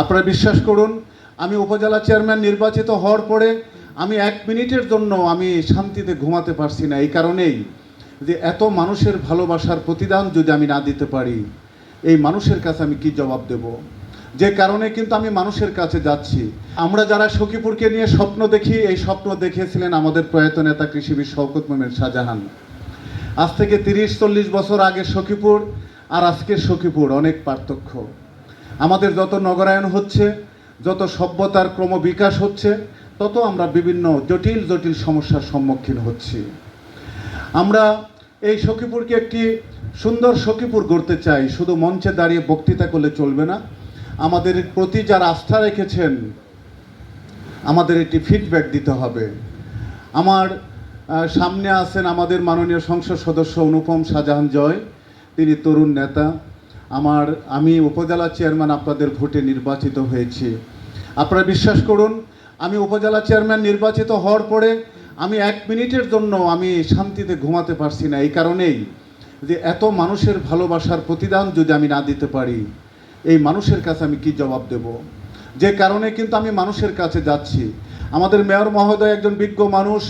আপনারা বিশ্বাস করুন, আমি উপজেলা চেয়ারম্যান নির্বাচিত হওয়ার পরে আমি এক মিনিটের জন্য আমি শান্তিতে ঘুমাতে পারছি না, এই কারণেই যে এত মানুষের ভালোবাসার প্রতিদান যদি আমি না দিতে পারি, এই মানুষের কাছে আমি কি জবাব দেব? যে কারণে কিন্তু আমি মানুষের কাছে যাচ্ছি। আমরা যারা সখীপুরকে নিয়ে স্বপ্ন দেখি, এই স্বপ্ন দেখিয়েছিলেন আমাদের প্রয়াত নেতা কৃষিবিদ শওকত মোমেন শাহজাহান। আজ থেকে তিরিশ চল্লিশ বছর আগে সখীপুর আর আজকের সখীপুর, অনেক পার্থক্য। আমাদের যত নগরায়ন হচ্ছে, যত সভ্যতার ক্রম বিকাশ হচ্ছে, তত আমরা বিভিন্ন জটিল জটিল সমস্যার সম্মুখীন হচ্ছি। আমরা এই সখীপুরকে একটি সুন্দর সখীপুর গড়তে চাই, শুধু মঞ্চে দাঁড়িয়ে বক্তৃতা করলে চলবে না। আমাদের প্রতি যারা আস্থা রেখেছেন, আমাদের একটি ফিডব্যাক দিতে হবে। আমার সামনে আছেন আমাদের মাননীয় সংসদ সদস্য অনুপম শাহজাহান জয়, তিনি তরুণ নেতা। আমার, আমি উপজেলা চেয়ারম্যান আপনাদের ভোটে নির্বাচিত হয়েছি। আপনারা বিশ্বাস করুন, আমি উপজেলা চেয়ারম্যান নির্বাচিত হওয়ার পরে আমি এক মিনিটের জন্য আমি শান্তিতে ঘুমাতে পারছি না। এই কারণেই যে এত মানুষের ভালোবাসার প্রতিদান যদি আমি না দিতে পারি, এই মানুষের কাছে আমি কি জবাব দেব? যে কারণে কিন্তু আমি মানুষের কাছে যাচ্ছি। আমাদের মেয়র মহোদয় একজন বিজ্ঞ মানুষ,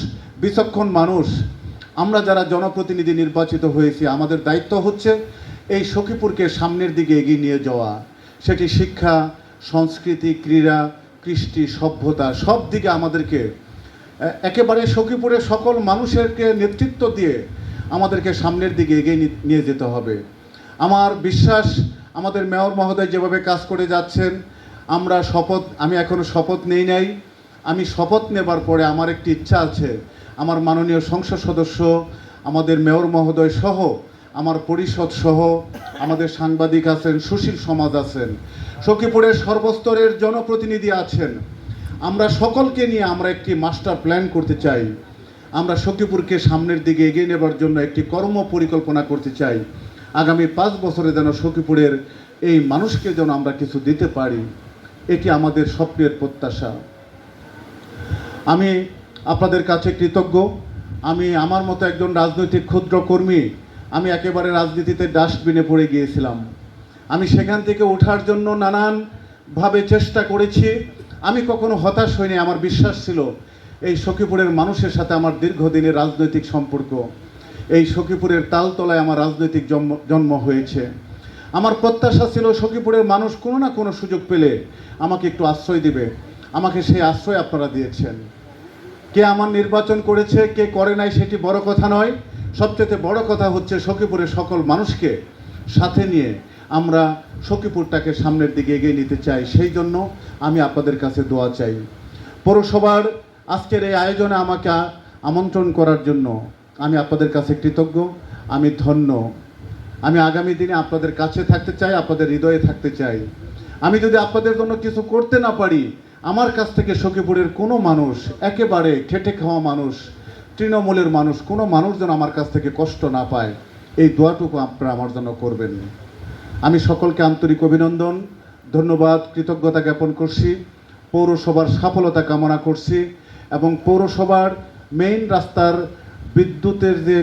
বিচক্ষণ মানুষ। আমরা যারা জনপ্রতিনিধি নির্বাচিত হয়েছি, আমাদের দায়িত্ব হচ্ছে এই সখীপুরকে সামনের দিকে এগিয়ে নিয়ে যাওয়া, সেটি শিক্ষা, সংস্কৃতি, ক্রীড়া, কৃষ্টি, সভ্যতা, সব দিকে আমাদেরকে একেবারে সখীপুরের সকল মানুষেরকে নেতৃত্ব দিয়ে আমাদেরকে সামনের দিকে এগিয়ে নিয়ে যেতে হবে। আমার বিশ্বাস, আমাদের মেয়র মহোদয় যেভাবে কাজ করে যাচ্ছেন, আমরা শপথ, আমি এখনও শপথ নেই নাই। আমি শপথ নেবার পরে আমার একটি ইচ্ছা আছে, আমার মাননীয় সংসদ সদস্য, আমাদের মেয়র মহোদয় সহ আমার পরিষদ সহ আমাদের সাংবাদিক আছেন, সুশীল সমাজ আছেন, সখীপুরের সর্বস্তরের জনপ্রতিনিধি আছেন। আমরা সকলকে নিয়ে আমরা একটি মাস্টার প্ল্যান করতে চাই। আমরা সখীপুরকে সামনের দিকে এগিয়ে নেবার জন্য একটি কর্ম পরিকল্পনা করতে চাই। আগামী পাঁচ বছরে যেন সখীপুরের এই মানুষকে যেন আমরা কিছু দিতে পারি, এটি আমাদের স্বপ্নের প্রত্যাশা। আমি আপনাদের কাছে কৃতজ্ঞ। আমি আমার মতো একজন রাজনৈতিক ক্ষুদ্র কর্মী আমি একেবারে রাজনীতিতে ডাস্টবিনে পড়ে গিয়েছিলাম। আমি সেখান থেকে ওঠার জন্য নানানভাবে চেষ্টা করেছি। আমি কখনো হতাশ হইনি, আমার বিশ্বাস ছিল এই সখীপুরের মানুষের সাথে আমার দীর্ঘদিনের রাজনৈতিক সম্পর্ক। এই সখীপুরের তালতলায় আমার রাজনৈতিক জন্ম জন্ম হয়েছে। আমার প্রত্যাশা ছিল সখীপুরের মানুষ কোনো না কোনো সুযোগ পেলে আমাকে একটু আশ্রয় দিবে। আমাকে সেই আশ্রয় আপনারা দিয়েছেন। কে আমার নির্বাচন করেছে, কে করে নাই সেটি বড় কথা নয়। সবচেয়ে বড় কথা হচ্ছে সখীপুরের সকল মানুষকে সাথে নিয়ে আমরা সখীপুরটাকে সামনের দিকে এগিয়ে নিতে চাই। সেই জন্য আমি আপনাদের কাছে দোয়া চাই। পৌরসভার আজকের এই আয়োজনে আমাকে আমন্ত্রণ করার জন্য আমি আপনাদের কাছে কৃতজ্ঞ, আমি ধন্য। আমি আগামী দিনে আপনাদের কাছে থাকতে চাই, আপনাদের হৃদয়ে থাকতে চাই। আমি যদি আপনাদের জন্য কিছু করতে না পারি, আমার কাছ থেকে সখীপুরের কোনো মানুষ, একেবারে খেটে খাওয়া মানুষ তৃণমূলের মানুষ, কোনো মানুষ যেন আমার কাছ থেকে কষ্ট না পায়, এই দোয়াটুকু আপনারা আমার জন্য করবেন। আমি সকলকে আন্তরিক অভিনন্দন, ধন্যবাদ, কৃতজ্ঞতা জ্ঞাপন করছি, পৌরসভার সফলতা কামনা করছি এবং পৌরসভার মেইন রাস্তার বিদ্যুতের যে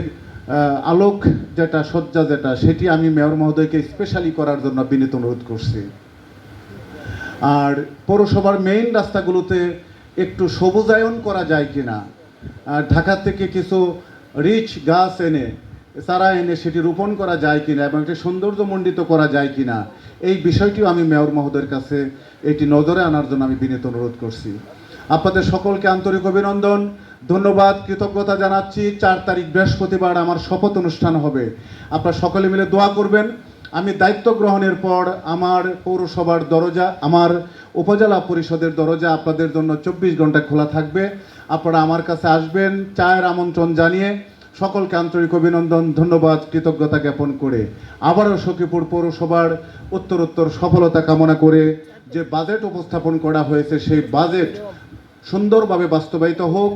আলোক যেটা সজ্জা যেটা, সেটি আমি মেয়র মহোদয়কে স্পেশালি করার জন্য বিনীত অনুরোধ করছি। আর পৌরসভার মেইন রাস্তাগুলোতে একটু সবুজায়ন করা যায় কিনা আর ঢাকা থেকে কিছু রিচ গাছ এনে, চারা এনে সেটি রোপণ করা যায় কিনা এবং একটি সৌন্দর্যমণ্ডিত করা যায় কিনা, এই বিষয়টিও আমি মেয়র মহোদয়ের কাছে এটি নজরে আনার জন্য আমি বিনীত অনুরোধ করছি। আপনাদের সকলকে আন্তরিক অভিনন্দন, ধন্যবাদ, কৃতজ্ঞতা জানাচ্ছি। চার তারিখ বৃহস্পতিবার আমার শপথ অনুষ্ঠান হবে। আপনারা সকলে মিলে দোয়া করবেন। আমি দায়িত্ব গ্রহণের পর আমার পৌরসভার দরজা, আমার উপজেলা পরিষদের দরজা আপনাদের জন্য চব্বিশ ঘণ্টা খোলা থাকবে। আপনারা আমার কাছে আসবেন, চায়ের আমন্ত্রণ জানিয়ে সকলকে আন্তরিক অভিনন্দন, ধন্যবাদ, কৃতজ্ঞতা জ্ঞাপন করে। আবারও সখীপুর পৌরসভার উত্তরোত্তর সফলতা কামনা করে যে বাজেট উপস্থাপন করা হয়েছে, সেই বাজেট সুন্দরভাবে বাস্তবায়িত হোক।